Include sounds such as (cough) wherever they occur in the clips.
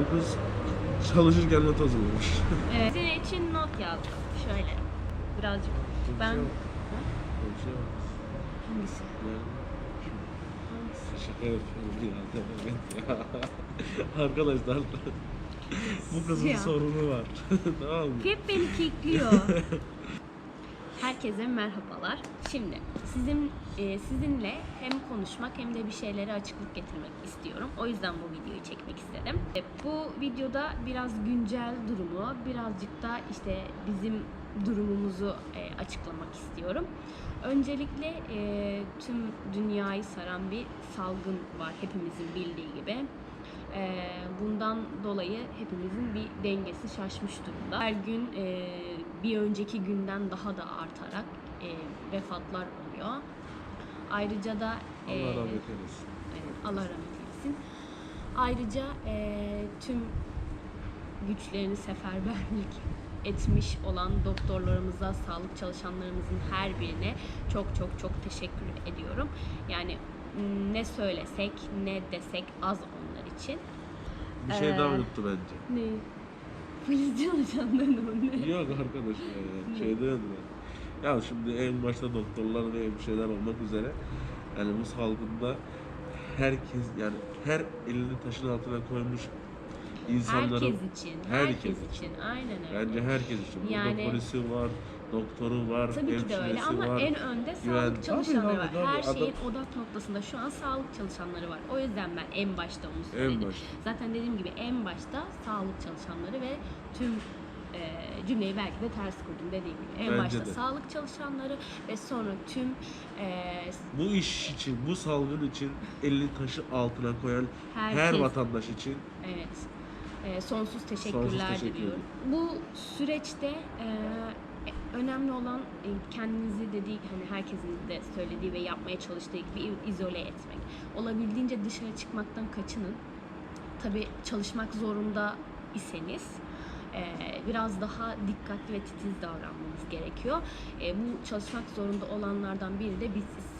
Bu kız çalışırken not hazırlamış. Evet. Sizin için not yazdım. Şöyle. Birazcık. Ben... Ha? Konuşuyor. Hangisi? Yani Hangisi? şaka yapıyorum ya. Evet ya. (laughs) Arkadaşlar bu kızın Ya. sorunu var. (laughs) tamam mı? Hep beni kekliyor. (laughs) Herkese merhabalar. Şimdi sizin e, sizinle hem konuşmak hem de bir şeylere açıklık getirmek istiyorum. O yüzden bu videoyu çekmek istedim. E, Bu videoda biraz güncel durumu, birazcık da işte bizim durumumuzu e, açıklamak istiyorum. Öncelikle e, tüm dünyayı saran bir salgın var hepimizin bildiği gibi. Ee, bundan dolayı hepimizin bir dengesi şaşmış durumda. Her gün e, bir önceki günden daha da artarak e, vefatlar oluyor. Ayrıca da e, Allah rahmet eylesin. Evet, Allah rahmet eylesin. Ayrıca e, tüm güçlerini seferberlik (laughs) etmiş olan doktorlarımıza, sağlık çalışanlarımızın her birine çok çok çok teşekkür ediyorum. Yani ne söylesek ne desek az onlar için. Bir şey daha Ee, unuttu bence. Ne? Polis çalışanların o ne? Yok arkadaş ya. Ne? Şey diyordu ya. Şimdi en başta doktorlar ve hemşireler olmak üzere yani bu salgında herkes yani her elini taşın altına koymuş insanların Herkes için, herkes, herkes için. Aynen öyle. bence herkes için. Burada Yani- polisi var, doktoru var, Tabii ki de öyle ama var. en önde güven- sağlık çalışanları Tabii, var. tabii, Her tabii. şeyin odak noktasında şu an sağlık çalışanları var. O yüzden ben en başta onu söyledim. En başta. Zaten dediğim gibi en başta sağlık çalışanları ve tüm e, cümleyi belki de ters kurdum dediğim gibi. En Bence başta de. sağlık çalışanları ve sonra tüm e, Bu iş için, bu salgın için elini taşı altına koyan her Herkes. vatandaş için Evet. Ee, sonsuz teşekkürler Sonsuz teşekkür diliyorum. Bu süreçte e, önemli olan e, kendinizi dediği hani herkesin de söylediği ve yapmaya çalıştığı gibi izole etmek. Olabildiğince dışarı çıkmaktan kaçının. Tabii çalışmak zorunda iseniz e, biraz daha dikkatli ve titiz davranmanız gerekiyor. E, bu çalışmak zorunda olanlardan biri de biziz.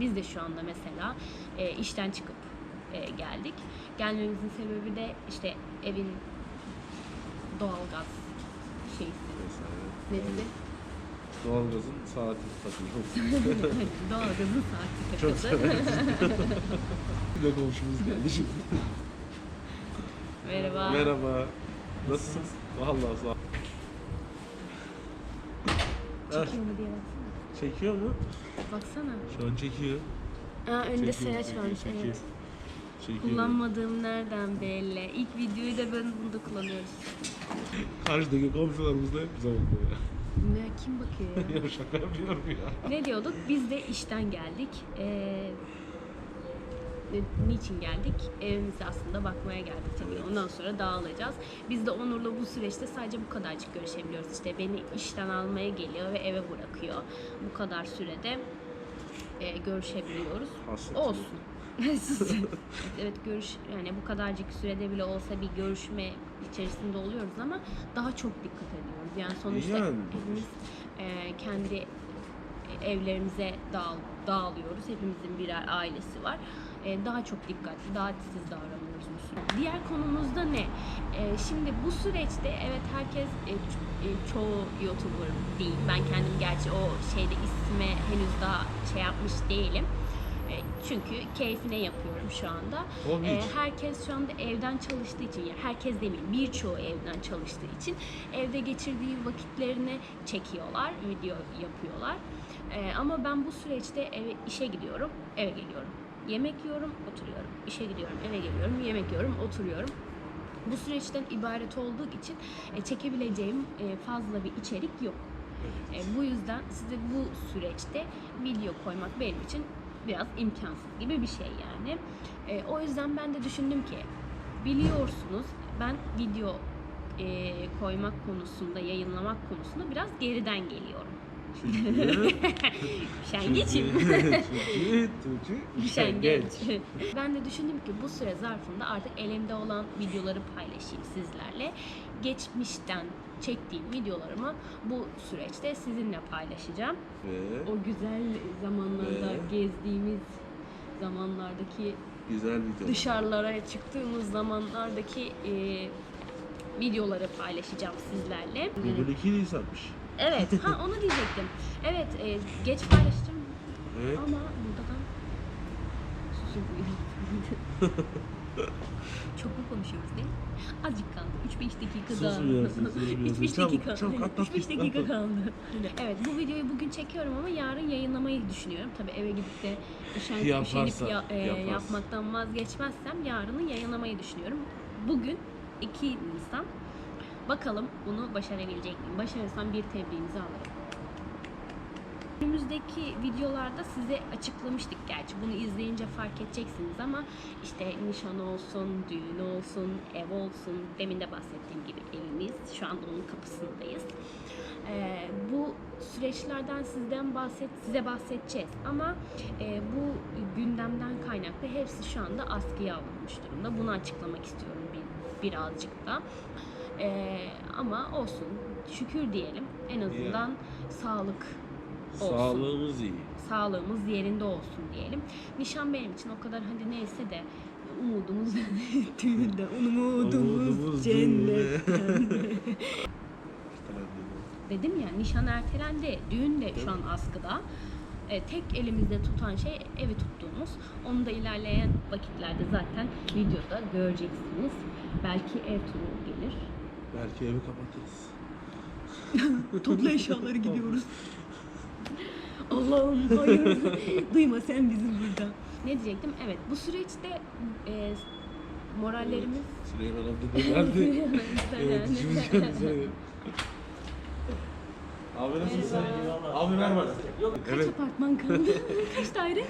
Biz de şu anda mesela e, işten çıkıp e, geldik. Gelmemizin sebebi de işte evin doğalgaz şeysi. vesaire. Ne dedi? Doğalgazın saati takılıyor. (laughs) Doğalgazın saati Çok takıldı. severiz. Bir de komşumuz geldi şimdi. Merhaba. Merhaba. Nasılsınız? Vallahi sağ ol. Ah, Çekiyor mu diye baksana. Çekiyor mu? Baksana. Şu an çekiyor. Aa, önde sayaç varmış çekiyor. evet. Çekiyor. Kullanmadığım nereden belli. İlk videoyu da ben bunda kullanıyoruz. Karşıdaki komşularımız da hep bize bakıyor ya. Ne kim bakıyor ya? (laughs) şaka yapıyorum ya. ne diyorduk? Biz de işten geldik. Ee, niçin geldik? Evimize aslında bakmaya geldik tabii. Ondan sonra dağılacağız. Biz de Onur'la bu süreçte sadece bu kadarcık görüşebiliyoruz. İşte beni işten almaya geliyor ve eve bırakıyor. Bu kadar sürede e, görüşebiliyoruz. Hasret. Olsun. Evet görüş yani bu kadarcık sürede bile olsa bir görüşme içerisinde oluyoruz ama daha çok dikkat ediyoruz. Yani sonuçta Yani. hepimiz e, kendi evlerimize dağıl, dağılıyoruz. Hepimizin birer ailesi var. E, daha çok dikkatli, daha titiz davranıyoruz bu süreçte. Diğer konumuzda ne? E, şimdi bu süreçte evet herkes e, ç- e, çoğu YouTuber değil. Ben kendim gerçi o şeyde isme henüz daha şey yapmış değilim. E, çünkü keyfine yapıyorum şu anda. E, herkes şu anda evden çalıştığı için, yani herkes demeyeyim birçoğu evden çalıştığı için evde geçirdiği vakitlerini çekiyorlar, video yapıyorlar. E, ama ben bu süreçte eve, işe gidiyorum, eve geliyorum. Yemek yiyorum, oturuyorum. İşe gidiyorum, eve geliyorum, yemek yiyorum, oturuyorum. Bu süreçten ibaret olduğu için e, çekebileceğim e, fazla bir içerik yok. E, bu yüzden size bu süreçte video koymak benim için biraz imkansız gibi bir şey yani. E, o yüzden ben de düşündüm ki biliyorsunuz ben video e, koymak konusunda, yayınlamak konusunda biraz geriden geliyorum. Çünkü... Üşengeçim. Çünkü... Üşengeç. ben de düşündüm ki bu süre zarfında artık elimde olan videoları paylaşayım sizlerle. Geçmişten çektiğim videolarımı bu süreçte sizinle paylaşacağım. Ve... O güzel zamanlarda Ve- gezdiğimiz zamanlardaki Güzel video. dışarılara çıktığımız zamanlardaki e, videoları paylaşacağım sizlerle. Bugün 2 Nisan'mış. Evet, ha (laughs) onu diyecektim. Evet, e, geç paylaştım Evet. ama burada da (laughs) Çok mu konuşuyoruz değil mi? Azıcık kaldı. 3-5 dakika daha. Susmuyorsun, susmuyorsun. 3-5 Çabuk, dakika. çabuk, atlat 3-5 git, dakika atlat. kaldı. Evet, bu videoyu bugün çekiyorum ama yarın yayınlamayı düşünüyorum. Tabii eve gidip de üşenip, Yaparsa, üşenip ya- e, yapmaktan vazgeçmezsem yarını yayınlamayı düşünüyorum. Bugün 2 Nisan. Bakalım bunu başarabilecek miyim? Başarırsam bir tebriğinizi alırım. Önümüzdeki videolarda size açıklamıştık gerçi. Bunu izleyince fark edeceksiniz ama işte nişan olsun, düğün olsun, ev olsun. Demin de bahsettiğim gibi evimiz. Şu anda onun kapısındayız. Ee, bu süreçlerden sizden bahset, size bahsedeceğiz. Ama e, bu gündemden kaynaklı hepsi şu anda askıya alınmış durumda. Bunu açıklamak istiyorum bir, birazcık da. Ee, ama olsun. Şükür diyelim. En azından sağlık olsun. Sağlığımız iyi. sağlığımız yerinde olsun diyelim. Nişan benim için o kadar hadi neyse de umudumuz (laughs) düğünde, umudumuz Umudumuz cennetten. (laughs) Dedim ya nişan ertelendi, düğün de şu an askıda. E, tek elimizde tutan şey evi tuttuğumuz. Onu da ilerleyen vakitlerde zaten videoda göreceksiniz. Belki ev turu. Belki evi kapatırız. (laughs) Topla eşyaları gidiyoruz. Allah'ım hayır. (laughs) Duyma sen bizi burada. Ne diyecektim? Evet bu süreçte e, morallerimiz Süleyman abla da geldi. (laughs) evet, işimiz geldi. Abi nasılsın? Abi ver bana. Kaç Evet, apartman kaldı? Kaç daire?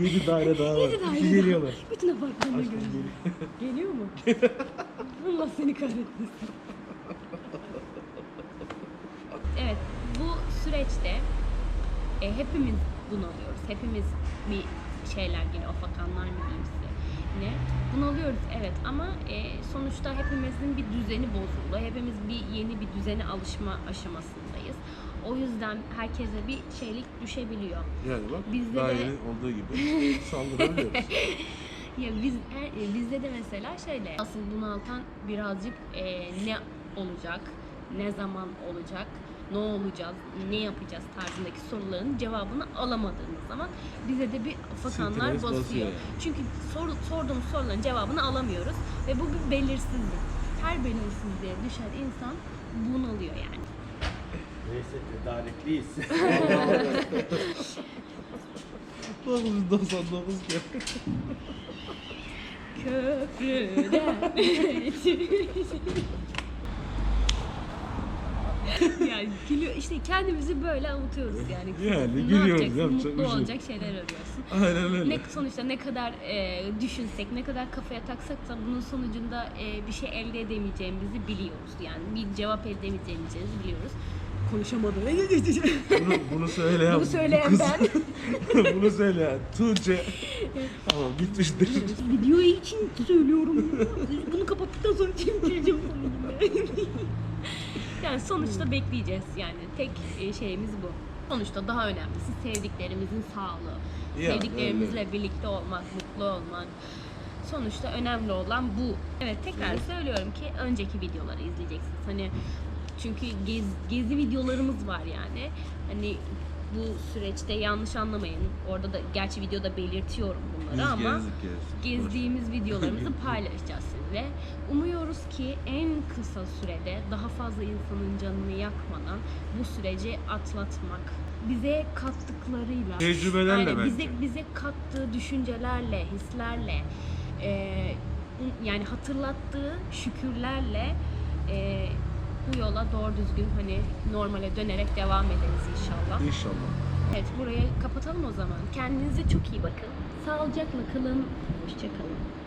7 daire daha var. Yedi daire. İki geliyorlar. Bütün apartmanı göreceğiz. Geliyor mu? Allah seni kahretmesin. Evet, bu süreçte e, hepimiz bunalıyoruz. Hepimiz bir şeyler geliyor, afakanlar mı diyeyim size. Ne? Bunalıyoruz evet ama e, sonuçta hepimizin bir düzeni bozuldu. Hepimiz bir yeni bir düzene alışma aşamasındayız. O yüzden herkese bir şeylik düşebiliyor. Yani bak Bizde de- olduğu gibi (laughs) saldırabiliyoruz. Ya biz e, e, bizde de mesela şöyle asıl bunaltan birazcık e, ne olacak, ne zaman olacak, ne olacağız, ne yapacağız tarzındaki soruların cevabını alamadığımız zaman bize de bir afakanlar basıyor. basıyor. Çünkü sor, sorduğumuz soruların cevabını alamıyoruz ve bu bir belirsizlik. Her belirsizliğe düşen insan bunalıyor yani. Neyse tedarikliyiz. (laughs) 999 kere. Köprüden (laughs) (laughs) yani gülüyor işte kendimizi böyle avutuyoruz yani. Yani ne gülüyoruz, yapacaksın? yapacak Mutlu şey olacak şeyler arıyorsun. Aynen öyle. Ne sonuçta ne kadar e, düşünsek, ne kadar kafaya taksak da bunun sonucunda e, bir şey elde edemeyeceğimizi biliyoruz. Yani bir cevap elde edemeyeceğimizi biliyoruz. Konuşamadım. Bunu, bunu söyleyen Bunu söyleyen bu kız. ben. (laughs) bunu söyleyen Tuğçe. tamam bitmiştir. Video için söylüyorum. Bunu kapattıktan sonra sonunda. Yani sonuçta bekleyeceğiz yani. Tek e, şeyimiz bu. Sonuçta daha önemlisi sevdiklerimizin sağlığı. Ya, Sevdiklerimizle birlikte olmak, mutlu olmak. Sonuçta önemli olan bu. Evet tekrar söylüyorum ki önceki videoları izleyeceksiniz. Hani çünkü gez, gezi videolarımız var yani. Hani bu süreçte yanlış anlamayın. Orada da gerçi videoda belirtiyorum bunları Biz ama gezdik gezdik. gezdiğimiz videolarımızı (laughs) paylaşacağız sizinle. Umuyoruz ki en kısa sürede daha fazla insanın canını yakmadan bu süreci atlatmak bize kattıklarıyla Tecrübelerle bence. bize bize kattığı düşüncelerle, hislerle e, yani hatırlattığı şükürlerle e, bu yola doğru düzgün hani normale dönerek devam ederiz inşallah. İnşallah. Evet burayı kapatalım o zaman. Kendinize çok iyi bakın. Sağlıcakla kalın. Hoşçakalın.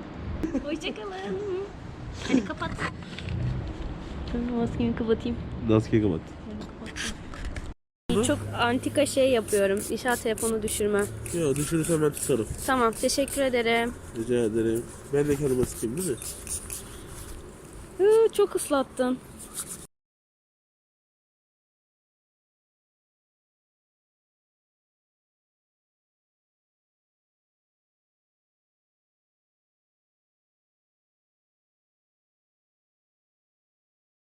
Hoşçakalın. Hadi kapat. Maskemi kapatayım. Maske kapat. Çok antika şey yapıyorum. İnşaat telefonu düşürme. Ya düşürürsem ben tutarım. Tamam teşekkür ederim. Rica ederim. Ben de kendime sıkayım değil mi? Huu, çok ıslattın.